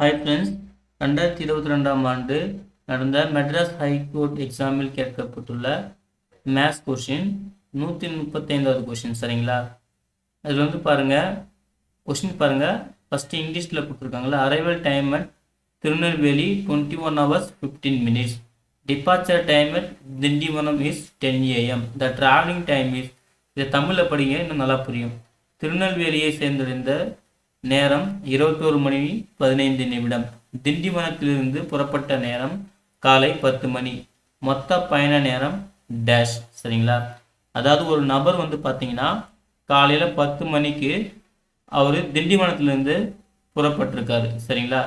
Hi friends ரெண்டாயிரத்தி இருபத்தி ரெண்டாம் ஆண்டு நடந்த மெட்ராஸ் ஹைகோர்ட் எக்ஸாமில் கேட்கப்பட்டுள்ள மேத்ஸ் கொஷின் நூற்றி முப்பத்தைந்தாவது கொஷின் சரிங்களா? அதில் வந்து பாருங்கள் கொஷின் பாருங்கள் ஃபஸ்ட்டு இங்கிலீஷில் கொடுத்துருக்காங்களா arrival time at Tirunelveli twenty one hours fifteen minutes departure time at Tindivanam is ten AM the travelling time is இதை தமிழில் படிங்க இன்னும் நல்லா புரியும். திருநெல்வேலியை சேர்ந்தடைந்த நேரம் இருபத்தோரு மணி பதினைந்து நிமிடம். திண்டிவனத்திலிருந்து புறப்பட்ட நேரம் காலை பத்து மணி. மொத்த பயண நேரம் டேஷ் சரிங்களா? அதாவது ஒரு நபர் வந்து பார்த்தீங்கன்னா காலையில் பத்து மணிக்கு அவர் திண்டிவனத்திலேருந்து புறப்பட்டிருக்காரு சரிங்களா?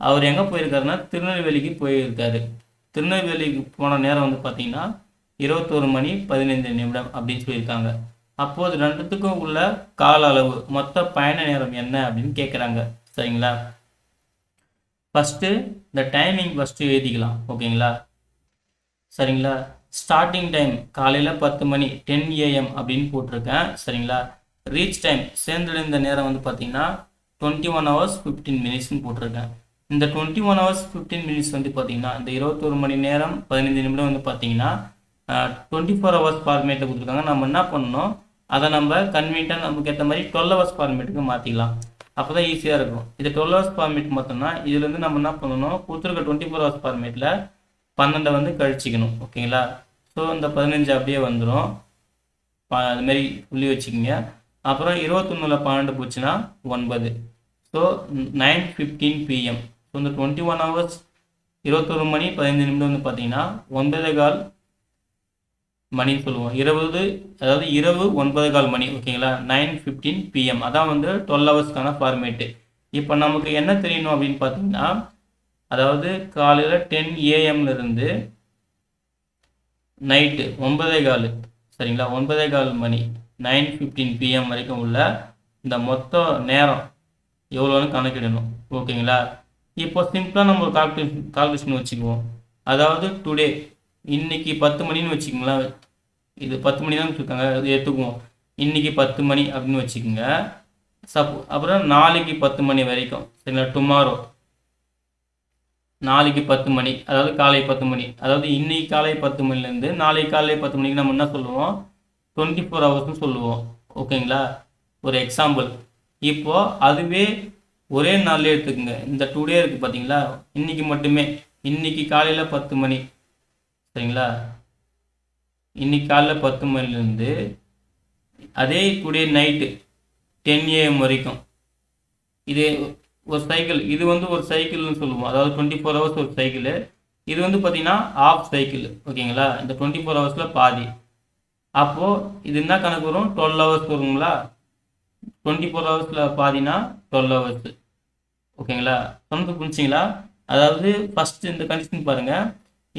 அவர் எங்கே போயிருக்காருன்னா திருநெல்வேலிக்கு போயிருக்காரு. திருநெல்வேலிக்கு போன நேரம் வந்து பார்த்தீங்கன்னா இருபத்தோரு மணி பதினைந்து நிமிடம் அப்படின்னு சொல்லியிருக்காங்க. அப்போது ரெண்டுத்துக்கும் உள்ள கால அளவு மொத்த பயண நேரம் என்ன அப்படின்னு கேட்குறாங்க சரிங்களா? ஃபஸ்ட்டு இந்த டைமிங் ஃபஸ்ட்டு எழுதிக்கலாம். ஓகேங்களா? சரிங்களா? ஸ்டார்டிங் டைம் காலையில் பத்து மணி டென் ஏஎம் அப்படின்னு போட்டிருக்கேன். சரிங்களா? ரீச் டைம் சேர்ந்தடைந்த நேரம் வந்து பார்த்தீங்கன்னா டுவெண்ட்டி ஒன் ஹவர்ஸ் ஃபிஃப்டீன் மினிட்ஸ்னு போட்டிருக்கேன். இந்த twenty one hours fifteen minutes வந்து பார்த்தீங்கன்னா இந்த இருபத்தொரு மணி நேரம் பதினைந்து நிமிடம் வந்து பார்த்தீங்கன்னா டுவெண்ட்டி ஃபோர் ஹவர்ஸ் ஃபார்மேட்டில் கொடுத்துருக்காங்க. நம்ம என்ன பண்ணணும்? அதை நம்ம கன்வீனியாக நமக்கு ஏற்ற மாதிரி டுவெல் ஹவர்ஸ் ஃபார்மேட்டுக்கு மாற்றிக்கலாம் அப்போ தான் ஈஸியாக இருக்கும். இது டுவெல் ஹவர்ஸ் ஃபார்மேட் பார்த்தோம்னா இதுலேருந்து நம்ம என்ன பண்ணணும்? கொடுத்துருக்க டுவெண்ட்டி ஃபோர் ஹவர்ஸ் ஃபார்மேட்டில் பன்னெண்டை வந்து கழிச்சிக்கணும். ஓகேங்களா? ஸோ இந்த பதினஞ்சு அப்படியே வந்துடும் அதுமாரி புள்ளி வச்சுக்கிங்க. அப்புறம் இருபத்தொன்னில் பன்னெண்டு போச்சுன்னா ஒன்பது. So nine fifteen PM so இந்த டுவெண்ட்டி ஒன் ஹவர்ஸ் இருபத்தொரு மணி பதினைந்து நிமிடம் வந்து பார்த்தீங்கன்னா ஒன்பதே கால் மணின்னு சொல்லுவோம். இருபது அதாவது இரவு ஒன்பது கால் மணி ஓகேங்களா நைன் ஃபிஃப்டீன் பிஎம் அதான் வந்து டுவெல் ஹவர்ஸ்க்கான ஃபார்மேட்டு இப்போ நமக்கு என்ன தெரியணும் அப்படின்னு பார்த்தீங்கன்னா அதாவது காலையில் டென் ஏஎம்லேருந்து நைட்டு ஒன்பதே கால் சரிங்களா? ஒன்பதே கால் மணி நைன் ஃபிஃப்டீன் பிஎம் வரைக்கும் உள்ள இந்த மொத்த நேரம் எவ்வளோன்னு கணக்கிடணும் ஓகேங்களா இப்போ சிம்பிளாக நம்ம ஒரு கால்குலேஷன் கால்குலேஷன் வச்சுக்குவோம். அதாவது டுடே இன்னைக்கு பத்து மணின்னு வச்சுக்கோங்களேன். இது பத்து மணி தான் வச்சுருக்காங்க அது எடுத்துக்குவோம் இன்னைக்கு பத்து மணி அப்படின்னு வச்சுக்கோங்க. சப்போ அப்புறம் நாளைக்கு பத்து மணி வரைக்கும் சரிங்களா? டுமாரோ நாளைக்கு பத்து மணி அதாவது காலை பத்து மணி. அதாவது இன்னைக்கு காலை பத்து மணிலேருந்து நாளைக்கு காலை பத்து மணிக்கு நம்ம என்ன சொல்லுவோம்? டுவெண்ட்டி ஃபோர் ஹவர்ஸ்னு சொல்லுவோம். ஓகேங்களா? ஒரு எக்ஸாம்பிள் இப்போது அதுவே ஒரே நாளில் எடுத்துக்கோங்க. இந்த டூ டே இருக்குது பார்த்தீங்களா இன்னைக்கு மட்டுமே. இன்னைக்கு காலையில் பத்து மணி சரிங்களா? இன்னைக்கு காலைல பத்து மணிலேருந்து அதே கூடிய நைட்டு டென் ஏஎம் வரைக்கும். இது ஒரு சைக்கிள் இது வந்து ஒரு சைக்கிள்னு சொல்லுவோம். அதாவது டுவெண்ட்டி ஃபோர் ஹவர்ஸ் ஒரு சைக்கிள் இது வந்து பார்த்தீங்கன்னா ஆஃப் சைக்கிள் ஓகேங்களா? இந்த டுவெண்ட்டி ஃபோர் ஹவர்ஸில் பாதி. அப்போது இது என்ன கணக்கு வரும்? டுவெல் ஹவர்ஸ் வருங்களா? டுவெண்ட்டி ஃபோர் ஹவர்ஸில் பாதினா டுவெல் ஹவர்ஸு ஓகேங்களா? சொன்னது புரிஞ்சிங்களா அதாவது ஃபஸ்ட்டு இந்த கண்டிஷன் பாருங்கள்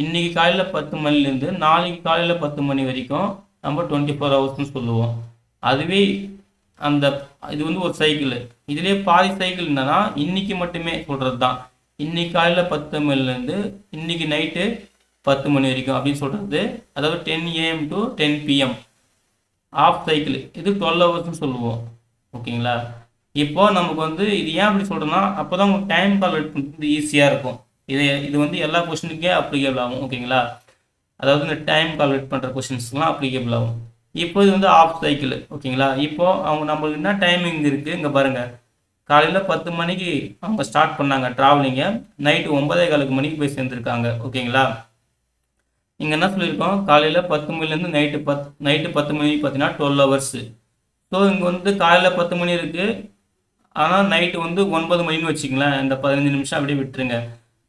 இன்றைக்கி காலையில் பத்து மணிலேருந்து நாளைக்கு காலையில் பத்து மணி வரைக்கும் நம்ம டுவெண்ட்டி ஃபோர் ஹவர்ஸ்னு சொல்லுவோம். அதுவே அந்த இது வந்து ஒரு சைக்கிள் இதுலேயே பாதி சைக்கிள் என்னன்னா இன்றைக்கி மட்டுமே சொல்கிறது தான் இன்னைக்கு காலையில் பத்து மணிலேருந்து இன்னைக்கு நைட்டு பத்து மணி வரைக்கும் அப்படின்னு சொல்கிறது அதாவது ten AM to ten PM half cycle இது டுவெல் ஹவர்ஸ்னு சொல்லுவோம். ஓகேங்களா? இப்போ நமக்கு வந்து இது ஏன் அப்படி சொல்கிறோன்னா அப்போ தான் உங்களுக்கு டைம் கால்குலேட் பண்ணுறது ஈஸியாக இருக்கும். இது இது வந்து எல்லா கொஷினுக்கே அப்ளிகேபிள் ஆகும் ஓகேங்களா அதாவது இந்த டைம் கால்குலேட் பண்ணுற கொஷின்ஸ்க்குலாம் அப்ளிகேபிள் ஆகும். இப்போ இது வந்து ஆஃப் சைக்கிள் ஓகேங்களா இப்போ அவங்க நம்மளுக்கு என்ன டைமிங் இருக்குது இங்கே பாருங்கள் காலையில் பத்து மணிக்கு அவங்க ஸ்டார்ட் பண்ணாங்க ட்ராவலிங்கை நைட்டு ஒன்பதே காலுக்கு மணிக்கு போய் சேர்ந்துருக்காங்க ஓகேங்களா இங்கே என்ன சொல்லியிருக்கோம்? காலையில் பத்து மணிலேருந்து நைட்டு பத் நைட்டு பத்து மணிக்கு பார்த்தீங்கன்னா டுவெல் ஹவர்ஸு ஸோ இங்கே வந்து காலையில் பத்து மணி இருக்குது ஆனால் நைட்டு வந்து ஒன்பது மணின்னு வச்சுங்களேன் இந்த பதினஞ்சு நிமிஷம் அப்படியே விட்டுருங்க.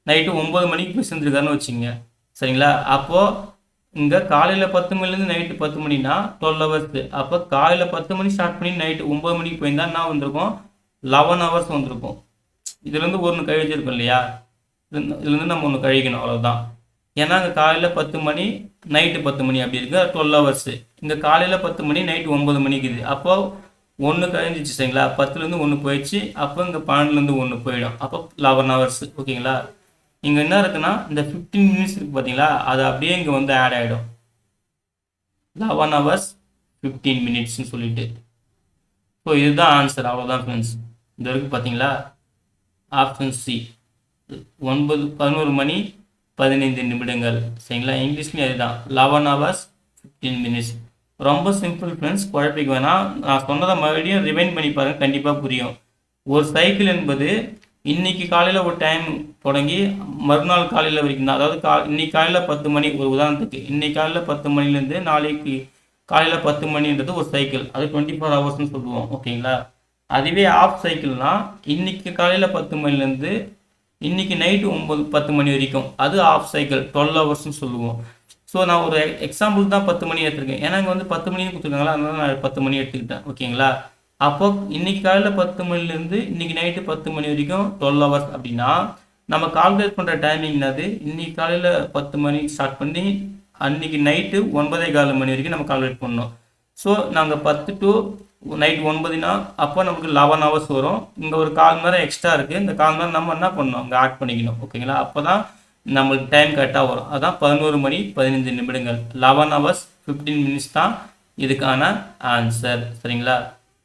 நைட்டு ஒம்பது மணிக்கு போய் சேர்ந்துருக்காருன்னு வச்சுங்க சரிங்களா? அப்போது இங்கே காலையில் பத்து மணிலேருந்து நைட்டு பத்து மணினா டுவெல் ஹவர்ஸு அப்போ காலையில் பத்து மணி ஸ்டார்ட் பண்ணி நைட்டு ஒம்பது மணிக்கு போயிருந்தா என்ன வந்திருக்கும்? லெவன் ஹவர்ஸ் வந்திருக்கும். இதுலேருந்து ஒன்று கழிச்சிருக்கோம் இல்லையா? இதுலேருந்து நம்ம ஒன்று கழிக்கணும் அவ்வளோதான் ஏன்னா அங்கே காலையில் பத்து மணி நைட்டு பத்து மணி அப்படி இருக்கு. டுவெல் ஹவர்ஸு இங்கே காலையில் பத்து மணி நைட்டு ஒம்பது மணிக்கு இது. அப்போது ஒன்று கழிஞ்சிச்சு சரிங்களா? பத்துலேருந்து ஒன்று போயிடுச்சு. அப்போ இங்கே பன்னெண்டுலேருந்து ஒன்று போயிடும். அப்போ லெவன் ஹவர்ஸ் ஓகேங்களா? இங்கே என்ன இருக்குன்னா இந்த ஃபிஃப்டீன் மினிட்ஸ் இருக்குது பார்த்தீங்களா அது அப்படியே இங்கே வந்து ஆட் ஆகிடும் லெவன் ஹவர்ஸ் ஃபிஃப்டீன் மினிட்ஸ்னு சொல்லிட்டு. ஸோ இதுதான் ஆன்சர் அவ்வளோதான் ஃப்ரெண்ட்ஸ் இந்த வரைக்கும் பார்த்தீங்களா ஆப்ஷன் சி ஒன்பது பதினோரு மணி பதினைந்து நிமிடங்கள். சரிங்களா? இங்கிலீஷ்லேயும் அதுதான். லெவன் ஹவர்ஸ் ஃபிஃப்டீன் மினிட்ஸ் ரொம்ப சிம்பிள் ஃப்ரெண்ட்ஸ் குழப்பிக்க வேணாம். நான் சொன்னதை மறுபடியும் ரிமைண்ட் பண்ணி பாருங்கள் கண்டிப்பாக புரியும். ஒரு சைக்கிள் என்பது இன்னைக்கு காலையில் ஒரு டைம் தொடங்கி மறுநாள் காலையில் வரைக்கும் தான். அதாவது கா இன்னைக்கு காலையில் பத்து மணி ஒரு உதாரணத்துக்கு இன்னைக்கு காலையில் பத்து மணிலேருந்து நாளைக்கு காலையில் பத்து மணின்றது ஒரு சைக்கிள் அது டுவெண்ட்டி ஃபோர் ஹவர்ஸ்னு சொல்லுவோம். ஓகேங்களா? அதுவே ஆஃப் சைக்கிள்னால் இன்னைக்கு காலையில் பத்து மணிலேருந்து இன்னைக்கு நைட்டு ஒம்பது பத்து மணி வரைக்கும். அது ஆஃப் சைக்கிள் டுவெல் ஹவர்ஸ்னு சொல்லுவோம். ஸோ நான் ஒரு எக்ஸாம்பிள் தான் பத்து மணி எடுத்திருக்கேன். ஏன்னா இங்கே வந்து பத்து மணின்னு கொடுத்துருக்காங்களா? அதனால நான் பத்து மணி எடுத்துக்கிட்டேன். ஓகேங்களா? அப்போ இன்னைக்கு காலையில் பத்து மணிலேருந்து இன்னைக்கு நைட்டு பத்து மணி வரைக்கும் டுவெல் ஹவர்ஸ் அப்படின்னா நம்ம கால்குலேட் பண்ணுற டைமிங் என்னது? இன்னைக்கு காலையில் பத்து மணி ஸ்டார்ட் பண்ணி அன்னைக்கு நைட்டு ஒன்பதே கால் மணி வரைக்கும் நம்ம கால்குலேட் பண்ணோம் ஸோ நாங்கள் பத்து டு நைட் ஒன்பதுனா அப்போ நமக்கு லெவன் ஹவர்ஸ் வரும். இங்கே ஒரு கால் நேரம் எக்ஸ்ட்ரா இருக்குது இந்த கால் நேரம் நம்ம என்ன பண்ணணும்? இங்கே ஆட் பண்ணிக்கணும். ஓகேங்களா அப்போ தான் நம்மளுக்கு டைம் கரெக்டாக வரும். அதான் பதினோரு மணி பதினஞ்சு நிமிடங்கள். லெவன் ஹவர்ஸ் ஃபிஃப்டீன் மினிட்ஸ் தான் இதுக்கான ஆன்சர் சரிங்களா?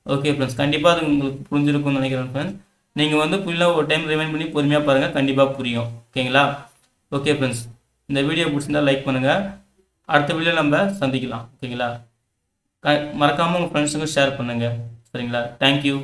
ஓகே ஃப்ரெண்ட்ஸ் கண்டிப்பாக அது உங்களுக்கு புரிஞ்சிருக்கும்னு நினைக்கிறேன் ஃப்ரெண்ட்ஸ் நீங்கள் வந்து ஃபுல்லாக ஒரு டைம் ரிமைண்ட் பண்ணி பொறுமையாக பாருங்கள் கண்டிப்பாக புரியும். ஓகேங்களா ஓகே ஃப்ரெண்ட்ஸ் இந்த வீடியோ பிடிச்சிருந்தா லைக் பண்ணுங்கள் அடுத்த வீடியோ நம்ம சந்திக்கலாம். ஓகேங்களா க மறக்காமல் உங்கள் ஃப்ரெண்ட்ஸுக்கும் ஷேர் பண்ணுங்கள் சரிங்களா? தேங்க்யூ